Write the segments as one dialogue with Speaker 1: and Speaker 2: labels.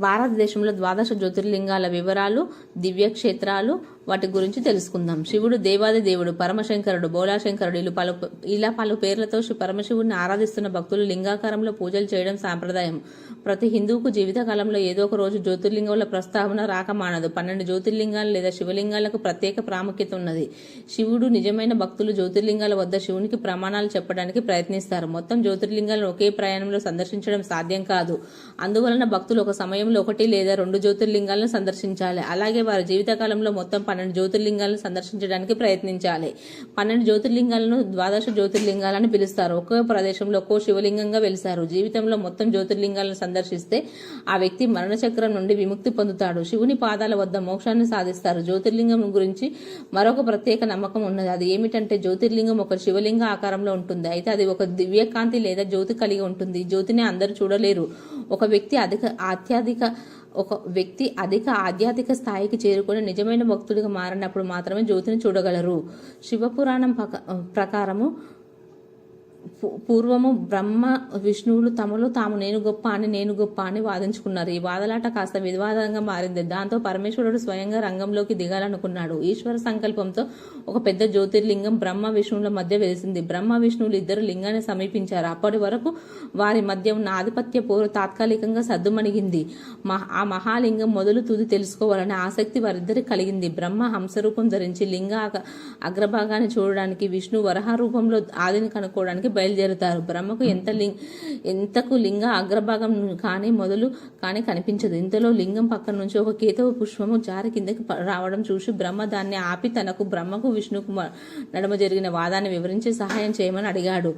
Speaker 1: భారతదేశంలో ద్వాదశ జ్యోతిర్లింగాల వివరాలు దివ్యక్షేత్రాలు వాటి గురించి తెలుసుకుందాం. శివుడు దేవాది దేవుడు పరమశంకరుడు బోలాశంకరుడు ఇలా పలు ఇలా పలు పేర్లతో శ్రీ పరమశివుడిని ఆరాధిస్తున్న భక్తులు లింగాకారంలో పూజలు చేయడం సాంప్రదాయం. ప్రతి హిందువుకు జీవితకాలంలో ఏదో ఒక రోజు జ్యోతిర్లింగాల ప్రస్తావన రాకమానదు పన్నెండు జ్యోతిర్లింగాలు లేదా శివలింగాలకు ప్రత్యేక ప్రాముఖ్యత ఉన్నది. శివుడు నిజమైన భక్తులు జ్యోతిర్లింగాల వద్ద శివునికి ప్రమాణాలు చెప్పడానికి ప్రయత్నిస్తారు. మొత్తం జ్యోతిర్లింగాలను ఒకే ప్రయాణంలో సందర్శించడం సాధ్యం కాదు. అందువలన భక్తులు ఒక సమయంలో ఒకటి లేదా రెండు జ్యోతిర్లింగాలను సందర్శించాలి. అలాగే వారి జీవితకాలంలో మొత్తం పన్నెండు జ్యోతిర్లింగాలను సందర్శించడానికి ప్రయత్నించాలి. పన్నెండు జ్యోతిర్లింగాలను ద్వాదశ జ్యోతిర్లింగాలని పిలుస్తారు. ఒక్కో ప్రదేశంలో ఒక్కో శివలింగంగా వెలిసారు జీవితంలో మొత్తం జ్యోతిర్లింగాలను సందర్శిస్తే ఆ వ్యక్తి మరణచక్రం నుండి విముక్తి పొందుతాడు. శివుని పాదాల వద్ద మోక్షాన్ని సాధిస్తారు. జ్యోతిర్లింగం గురించి మరొక ప్రత్యేక నమ్మకం ఉన్నది. అది ఏమిటంటే జ్యోతిర్లింగం ఒక శివలింగ ఆకారంలో ఉంటుంది. అయితే అది ఒక దివ్యకాంతి లేదా జ్యోతి కలిగి ఉంటుంది. జ్యోతిని అందరూ చూడలేరు. ఒక వ్యక్తి అధిక అత్యధిక ఒక వ్యక్తి అధిక ఆధ్యాత్మిక స్థాయికి చేరుకుని నిజమైన భక్తుడిగా మారినప్పుడు మాత్రమే జ్యోతిని చూడగలరు. శివపురాణం ప్రకారము పూర్వము బ్రహ్మ విష్ణువులు తమలో తాము నేను గొప్ప అని నేను గొప్ప అని వాదించుకున్నారు. ఈ వాదలాట కాస్త వివాదంగా మారింది. దాంతో పరమేశ్వరుడు స్వయంగా రంగంలోకి దిగాలనుకున్నాడు. ఈశ్వర సంకల్పంతో ఒక పెద్ద జ్యోతిర్లింగం బ్రహ్మ విష్ణువుల మధ్య వెలిసింది. బ్రహ్మ విష్ణువులు ఇద్దరు లింగాన్ని సమీపించారు. అప్పటి వరకు వారి మధ్య ఉన్న ఆధిపత్య పోరు తాత్కాలికంగా సద్దుమణిగింది మహా- ఆ మహాలింగం మొదలు తుది తెలుసుకోవాలనే ఆసక్తి వారిద్దరికి కలిగింది. బ్రహ్మ హంసరూపం ధరించి లింగ అగ్రభాగాన్ని చూడడానికి విష్ణు వరహ రూపంలో ఆదిని కనుక్కోవడానికి బయలుదేరుతారు. బ్రహ్మకు ఎంత లింగ ఎంతకు లింగ అగ్రభాగం కానీ మొదలు కానీ కనిపించదు. ఇంతలో లింగం పక్కన నుంచి ఒక కేతవ పుష్పము జారి కిందకి రావడం చూసి బ్రహ్మ దాన్ని ఆపి తనకు బ్రహ్మకు విష్ణుకు నడమ జరిగిన వాదాన్ని వివరించి సహాయం చేయమని అడిగాడు.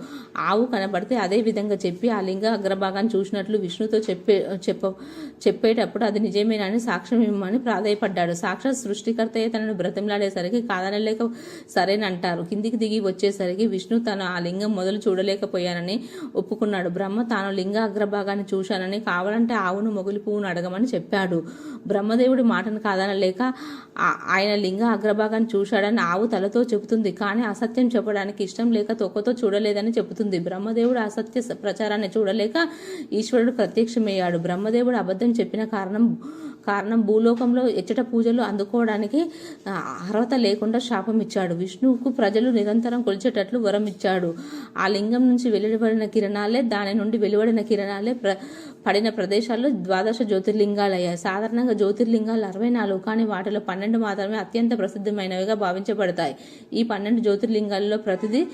Speaker 1: ఆవు కనబడితే అదే విధంగా చెప్పి ఆ లింగ అగ్రభాగాన్ని చూసినట్లు విష్ణుతో చెప్పే చెప్ప చెప్పేటప్పుడు అది నిజమేనని సాక్ష్యం ఇవ్వమని ప్రాధాయపడ్డాడు. సాక్షాత్ సృష్టికర్తయ్య తనను బ్రతిమలాడేసరికి కాదనలేక సరేనంటారు. కిందికి దిగి వచ్చేసరికి విష్ణు తను ఆ లింగం మొదలు చూడలేకపోయానని ఒప్పుకున్నాడు. బ్రహ్మ తాను లింగ అగ్రభాగాన్ని చూశానని కావాలంటే ఆవును మొగులి పువ్వును అడగమని చెప్పాడు. బ్రహ్మదేవుడి మాటను కాదనలేక ఆయన లింగ అగ్రభాగాన్ని చూశాడని ఆవు తలతో చెబుతుంది. కానీ అసత్యం చెప్పడానికి ఇష్టం లేక తొక్కతో చూడలేదని చెబుతుంది. బ్రహ్మదేవుడు అసత్య ప్రచారాన్ని చూడలేక ఈశ్వరుడు ప్రత్యక్షమయ్యాడు. బ్రహ్మదేవుడు అబద్ధం చెప్పిన కారణం కారణం భూలోకంలో ఎచ్చట పూజలు అందుకోవడానికి అర్హత లేకుండా శాపం ఇచ్చాడు. విష్ణువుకు ప్రజలు నిరంతరం కొలిచేటట్లు వరం ఇచ్చాడు. ఆ లింగం నుంచి వెలువడిన కిరణాలే దాని నుండి వెలువడిన కిరణాలే ప్ర పడిన ప్రదేశాల్లో ద్వాదశ జ్యోతిర్లింగాలయ్యాయి. సాధారణంగా జ్యోతిర్లింగాలు అరవై నాలుగు కానీ వాటిలో పన్నెండు మాత్రమే అత్యంత ప్రసిద్ధమైనవిగా భావించబడతాయి. ఈ పన్నెండు జ్యోతిర్లింగాల్లో ప్రతిదీ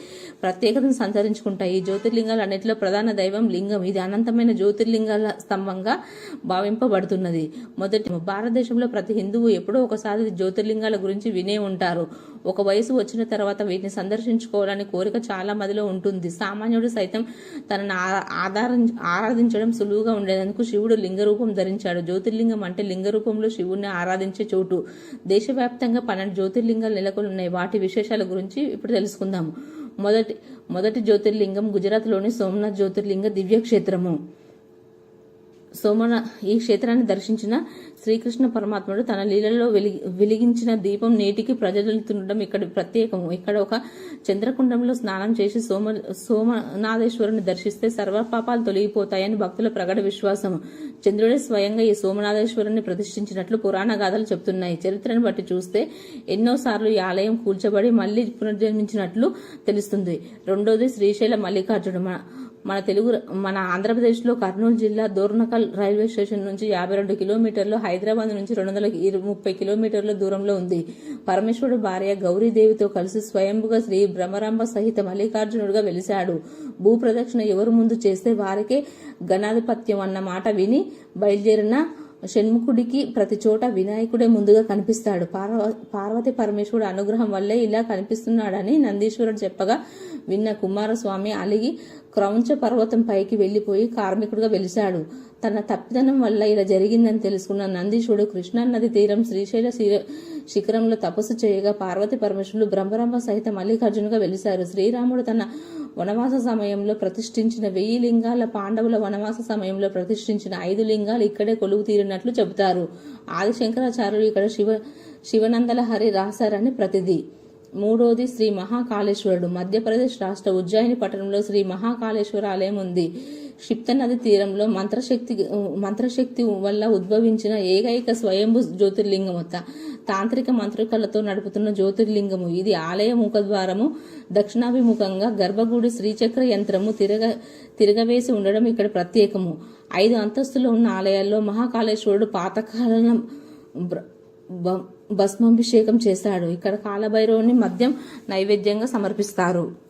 Speaker 1: ప్రత్యేకతను సంతరించుకుంటాయి. ఈ జ్యోతిర్లింగాలు అన్నిటిలో ప్రధాన దైవం లింగం. ఇది అనంతమైన జ్యోతిర్లింగాల స్తంభంగా భావింపబడుతున్నది. మొదటి భారతదేశంలో ప్రతి హిందువు ఎప్పుడో ఒకసారి జ్యోతిర్లింగాల గురించి వినే ఉంటారు. ఒక వయసు వచ్చిన తర్వాత వీటిని సందర్శించుకోవాలని కోరిక చాలా మందిలో ఉంటుంది. సామాన్యుడు సైతం తనను ఆ- ఆధారం ఆరాధించడం సులువుగా లేనందుకు శివుడు లింగ రూపం ధరించాడు. జ్యోతిర్లింగం అంటే లింగ రూపంలో శివుణ్ణి ఆరాధించే చోటు. దేశవ్యాప్తంగా పన్నెండు జ్యోతిర్లింగాలు నెలకొని ఉన్నాయి. వాటి విశేషాల గురించి ఇప్పుడు తెలుసుకుందాము మొదటి మొదటి జ్యోతిర్లింగం గుజరాత్లోని సోమనాథ్ జ్యోతిర్లింగ దివ్యక్షేత్రము. సోమన ఈ క్షేత్రాన్ని దర్శించిన శ్రీకృష్ణ పరమాత్ముడు తన లీలలో వెలిగి వెలిగించిన దీపం నేటికి ప్రజలుతుండడం ఇక్కడ ప్రత్యేకము. ఇక్కడ ఒక చంద్రకుండంలో స్నానం చేసి సోమ సోమనాథేశ్వరుని దర్శిస్తే సర్వ పాపాలు తొలగిపోతాయని భక్తుల ప్రగడ విశ్వాసం చంద్రుడే స్వయంగా ఈ సోమనాథేశ్వరుని ప్రతిష్ఠించినట్లు పురాణ గాథలు చెప్తున్నాయి. చరిత్రను బట్టి చూస్తే ఎన్నోసార్లు ఈ ఆలయం కూల్చబడి మళ్ళీ పునర్జన్మించినట్లు తెలుస్తుంది. రెండోది శ్రీశైల మల్లికార్జున మన తెలుగు మన ఆంధ్రప్రదేశ్లో కర్నూలు జిల్లా దోర్నకల్ రైల్వే స్టేషన్ నుంచి యాభై రెండు కిలోమీటర్లు హైదరాబాద్ నుంచి రెండు వందల ముప్పై కిలోమీటర్ల దూరంలో ఉంది. పరమేశ్వరుడు భార్య గౌరీదేవితో కలిసి స్వయంభుగా శ్రీ బ్రహ్మరాంబ సహిత మల్లికార్జునుడుగా వెలిశాడు. భూప్రదక్షిణ ఎవరు ముందు చేస్తే వారికే గణాధిపత్యం అన్న మాట విని బయలుదేరిన షణ్ముఖుడికి ప్రతి చోట వినాయకుడే ముందుగా కనిపిస్తాడు. పార్వ పార్వతి పరమేశ్వరుడు అనుగ్రహం వల్లే ఇలా కనిపిస్తున్నాడని నందీశ్వరుడు చెప్పగా విన్న కుమారస్వామి అలిగి క్రౌంచ పర్వతం పైకి వెళ్ళిపోయి కార్మికుడిగా వెలిశాడు. తన తప్పిదనం వల్ల ఇలా జరిగిందని తెలుసుకున్న నందీశుడు కృష్ణా నది తీరం శ్రీశైల శిర- శిఖరంలో తపస్సు చేయగా పార్వతి పరమేశ్వరులు బ్రహ్మరంభ సహిత మల్లికార్జునుగా వెలిశారు. శ్రీరాముడు తన వనవాస సమయంలో ప్రతిష్ఠించిన వెయ్యి లింగాల పాండవుల వనవాస సమయంలో ప్రతిష్ఠించిన ఐదు లింగాలు ఇక్కడే కొలువు తీరినట్లు చెబుతారు. ఆది శంకరాచార్యులు ఇక్కడ శివ శివనందల హరి రాశారని ప్రతిది. మూడోది శ్రీ మహాకాళేశ్వరుడు. మధ్యప్రదేశ్ రాష్ట్ర ఉజ్జయిని పట్టణంలో శ్రీ మహాకాళేశ్వర ఆలయం ఉంది. క్షిప్త నది తీరంలో మంత్రశక్తి మంత్రశక్తి వల్ల ఉద్భవించిన ఏకైక స్వయంభు జ్యోతిర్లింగము తాంత్రిక మంత్రికలతో నడుపుతున్న జ్యోతిర్లింగము. ఇది ఆలయ ముఖద్వారము. దక్షిణాభిముఖంగా గర్భగుడి శ్రీచక్ర యంత్రము తిరగ తిరగవేసి ఉండడం ఇక్కడ ప్రత్యేకము. ఐదు అంతస్తులు ఉన్న ఆలయాల్లో మహాకాళేశ్వరుడు పాతకాలం బ్ర- భస్మాభిషేకం చేశాడు ఇక్కడ కాలభైరవుని మద్యం నైవేద్యంగా సమర్పిస్తారు.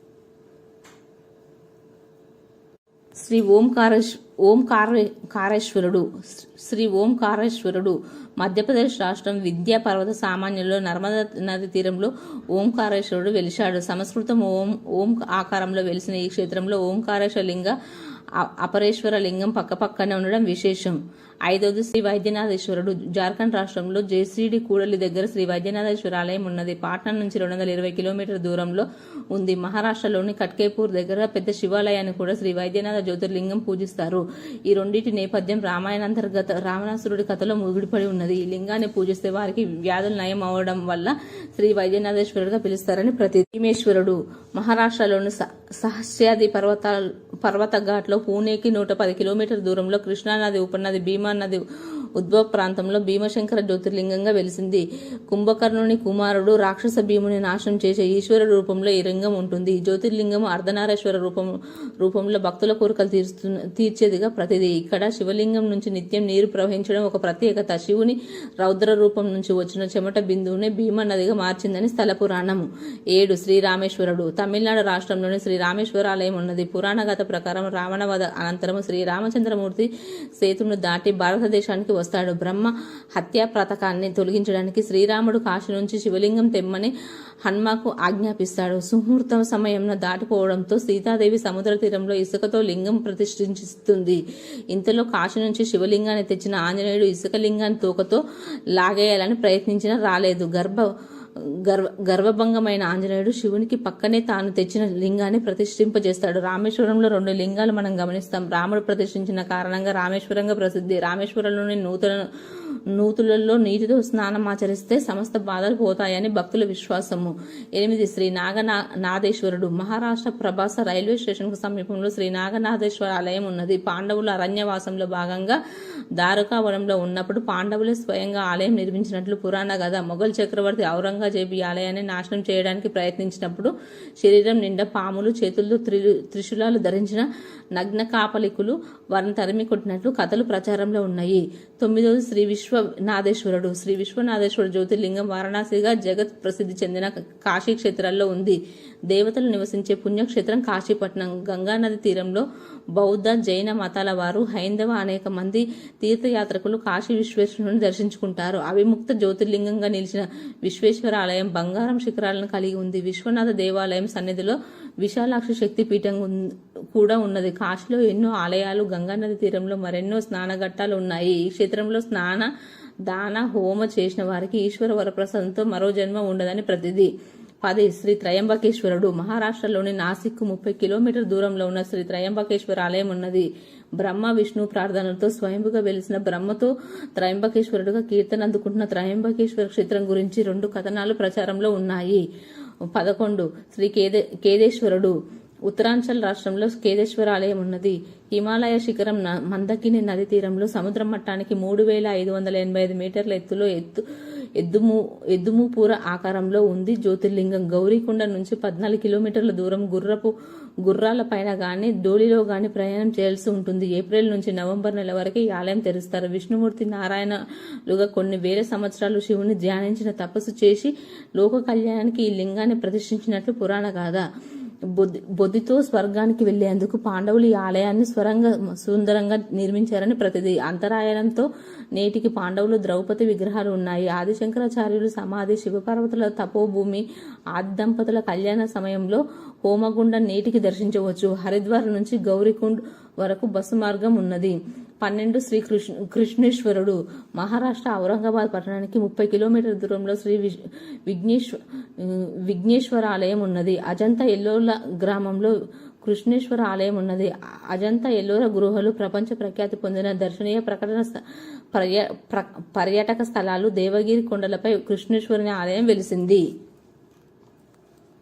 Speaker 1: శ్రీ ఓంకారేశ్ ఓంకార కారేశ్వరుడు శ్రీ ఓంకారేశ్వరుడు మధ్యప్రదేశ్ రాష్ట్రం విద్యా పర్వత సామాన్యుల్లో నర్మదా నది తీరంలో ఓంకారేశ్వరుడు వెలిశాడు. సంస్కృతం ఓం ఓం ఆకారంలో వెలిసిన ఈ క్షేత్రంలో ఓంకారేశ్వర లింగ అ- అపరేశ్వర లింగం పక్కపక్కనే ఉండడం విశేషం. ఐదవది శ్రీ వైద్యనాథేశ్వరుడు. జార్ఖండ్ రాష్ట్రంలో జేసీడి కూడలి దగ్గర శ్రీ వైద్యనాథేశ్వర ఆలయం ఉన్నది. పాట్నా నుంచి రెండు వందల ఇరవై కిలోమీటర్ దూరంలో ఉంది. మహారాష్ట్రలోని కట్కేపూర్ దగ్గర పెద్ద శివాలయాన్ని కూడా శ్రీ వైద్యనాథ జ్యోతిర్లింగం పూజిస్తారు. ఈ రెండింటి నేపథ్యం రామాయణాంతర్గత రావణాసురుడి కథలో ముగిడిపడి ఉన్నది. ఈ లింగాన్ని పూజిస్తే వారికి వ్యాధులు నయం అవడం వల్ల శ్రీ వైద్యనాథేశ్వరుడుగా పిలుస్తారని ప్రతి భీమేశ్వరుడు మహారాష్ట్రలోని సహస్యాది పర్వత పర్వత ఘాట్లో పూణేకి నూట పది కిలోమీటర్ దూరంలో కృష్ణానది ఉపనది భీమ నది ఉద్భవ ప్రాంతంలో భీమశంకర జ్యోతిర్లింగంగా వెలిసింది. కుంభకర్ణుని కుమారుడు రాక్షస భీముని నాశనం చేసే ఈశ్వర రూపంలో ఈ లింగం ఉంటుంది. జ్యోతిర్లింగం అర్ధనారేశ్వర రూపం రూపంలో భక్తుల కోరికలు తీరుస్తున్న తీర్చేదిగా ప్రతిది. ఇక్కడ శివలింగం నుంచి నిత్యం నీరు ప్రవహించడం ఒక ప్రత్యేకత. శివుని రౌద్ర రూపం నుంచి వచ్చిన చెమట బిందువునే భీమ నదిగా మార్చిందని స్థల పురాణము ఏడు శ్రీరామేశ్వరుడు. తమిళనాడు రాష్ట్రంలోని శ్రీ రామేశ్వర ఆలయం ఉన్నది. పురాణగత ప్రకారం రావణవధ అనంతరం శ్రీ రామచంద్రమూర్తి సేతును దాటి భారతదేశానికి వస్తాడు. బ్రహ్మ హత్యా పథకాన్ని తొలగించడానికి శ్రీరాముడు కాశీ నుంచి శివలింగం తెమ్మని హన్మకు ఆజ్ఞాపిస్తాడు. సుముహూర్తం సమయంలో దాటిపోవడంతో సీతాదేవి సముద్ర తీరంలో ఇసుకతో లింగం ప్రతిష్ఠిస్తుంది. ఇంతలో కాశీ నుంచి శివలింగాన్ని తెచ్చిన ఆంజనేయుడు ఇసుక లింగాన్ని తోకతో లాగేయాలని ప్రయత్నించినా రాలేదు. గర్భ గర్వ గర్వభంగమైన ఆంజనేయుడు శివునికి పక్కనే తాను తెచ్చిన లింగాన్ని ప్రతిష్ఠింపజేస్తాడు. రామేశ్వరంలో రెండు లింగాలు మనం గమనిస్తాం. రాముడు ప్రతిష్ఠించిన కారణంగా రామేశ్వరంగా ప్రసిద్ధి. రామేశ్వరంలోని నూతన నూతులలో నీటితో స్నానం ఆచరిస్తే సమస్త బాధలు పోతాయని భక్తుల విశ్వాసము. ఎనిమిది శ్రీ నాగనా నాదేశ్వరుడు. మహారాష్ట్ర ప్రభాస రైల్వే స్టేషన్కు సమీపంలో శ్రీ నాగనాథేశ్వర ఆలయం ఉన్నది. పాండవుల అరణ్యవాసంలో భాగంగా దారుకావనంలో ఉన్నప్పుడు పాండవులే స్వయంగా ఆలయం నిర్మించినట్లు పురాణ కథ మొఘల్ చక్రవర్తి ఔరంగజేబు ఆలయాన్ని నాశనం చేయడానికి ప్రయత్నించినప్పుడు శరీరం నిండా పాములు చేతుల్లో త్రి త్రిశూలాలు ధరించిన నగ్న కాపలికులు వారిని తరిమికొట్టినట్లు కథలు ప్రచారంలో ఉన్నాయి. తొమ్మిదవది శ్రీ విశ్వనాథేశ్వరుడు శ్రీ విశ్వనాథేశ్వర జ్యోతిర్లింగం వారణాసిగా జగత్ ప్రసిద్ధి చెందిన కాశీ క్షేత్రాల్లో ఉంది. దేవతలు నివసించే పుణ్యక్షేత్రం కాశీపట్నం. గంగా నది తీరంలో బౌద్ధ జైన మతాల వారు హైందవ అనేక మంది తీర్థయాత్రకులు కాశీ విశ్వేశ్వరుని దర్శించుకుంటారు. అవిముక్త జ్యోతిర్లింగంగా నిలిచిన విశ్వేశ్వర ఆలయం బంగారం శిఖరాలను కలిగి ఉంది. విశ్వనాథ దేవాలయం సన్నిధిలో విశాలాక్ష శక్తి పీఠం కూడా ఉన్నది. కాశీలో ఎన్నో ఆలయాలు గంగా నది తీరంలో మరెన్నో స్నానఘట్టాలు ఉన్నాయి. ఈ క్షేత్రంలో స్నాన దాన హోమ చేసిన వారికి ఈశ్వర వరప్రసాదంతో మరో జన్మ ఉండదని ప్రతిదీ. పది శ్రీ త్రయంబకేశ్వరుడు. మహారాష్ట్రలోని నాసిక్ ముప్పై కిలోమీటర్ దూరంలో ఉన్న శ్రీ త్రయంబకేశ్వర ఆలయం ఉన్నది. బ్రహ్మ విష్ణు ప్రార్థనలతో స్వయంభుగా వెలిసిన బ్రహ్మతో త్రయంబకేశ్వరుడుగా కీర్తన అందుకుంటున్న త్రయంబకేశ్వర క్షేత్రం గురించి రెండు కథనాలు ప్రచారంలో ఉన్నాయి. పదకొండు. శ్రీ కేదే కేదేశ్వరుడు. ఉత్తరాంచల్ రాష్ట్రంలో కేదేశ్వర ఆలయం ఉన్నది. హిమాలయ శిఖరం న- మందకిని నది తీరంలో సముద్ర మట్టానికి మూడు వేల ఐదు వందల ఎనభై ఐదు మీటర్ల ఎత్తులో ఎత్తు ఎద్దుము ఎద్దుముపూర ఆకారంలో ఉంది. జ్యోతిర్లింగం గౌరీకొండ నుంచి పద్నాలుగు కిలోమీటర్ల దూరం గుర్రపు గుర్రాల పైన గాని డోలిలో గాని ప్రయాణం చేయాల్సి ఉంటుంది. ఏప్రిల్ నుంచి నవంబర్ నెల వరకు ఈ ఆలయం తెరుస్తారు. విష్ణుమూర్తి నారాయణలుగా కొన్ని వేల సంవత్సరాలు శివుని ధ్యానించిన తపస్సు చేసి లోక కళ్యాణానికి ఈ లింగాన్ని ప్రతిష్ఠించినట్లు పురాణ గాథ. బొద్ది బొద్దితో స్వర్గానికి వెళ్ళేందుకు పాండవులు ఈ ఆలయాన్ని స్వరంగా సుందరంగా నిర్మించారని ప్రతిది. అంతరాయనంతో నేటికి పాండవులు ద్రౌపది విగ్రహాలు ఉన్నాయి. ఆదిశంకరాచార్యులు సమాధి శివపార్వతుల తపోభూమి ఆది దంపతుల కళ్యాణ సమయంలో హోమగుండం నేటికి దర్శించవచ్చు. హరిద్వార్ నుంచి గౌరీకుండ్ వరకు బస్సు మార్గం ఉన్నది. పన్నెండు శ్రీ కృష్ణ కృష్ణేశ్వరుడు మహారాష్ట్ర ఔరంగాబాద్ పట్టణానికి ముప్పై కిలోమీటర్ దూరంలో శ్రీ విశ్- విఘ్నేశ్వ విఘ్నేశ్వర ఆలయం ఉన్నది. అజంతా ఎల్లోల గ్రామంలో కృష్ణేశ్వర ఆలయం ఉన్నది. అజంతా ఎల్లోర గృహలు ప్రపంచ ప్రఖ్యాతి పొందిన దర్శనీయ ప్రకటన పర్య ప్ర- పర్యాటక స్థలాలు దేవగిరి కొండలపై కృష్ణేశ్వరుని ఆలయం వెలిసింది.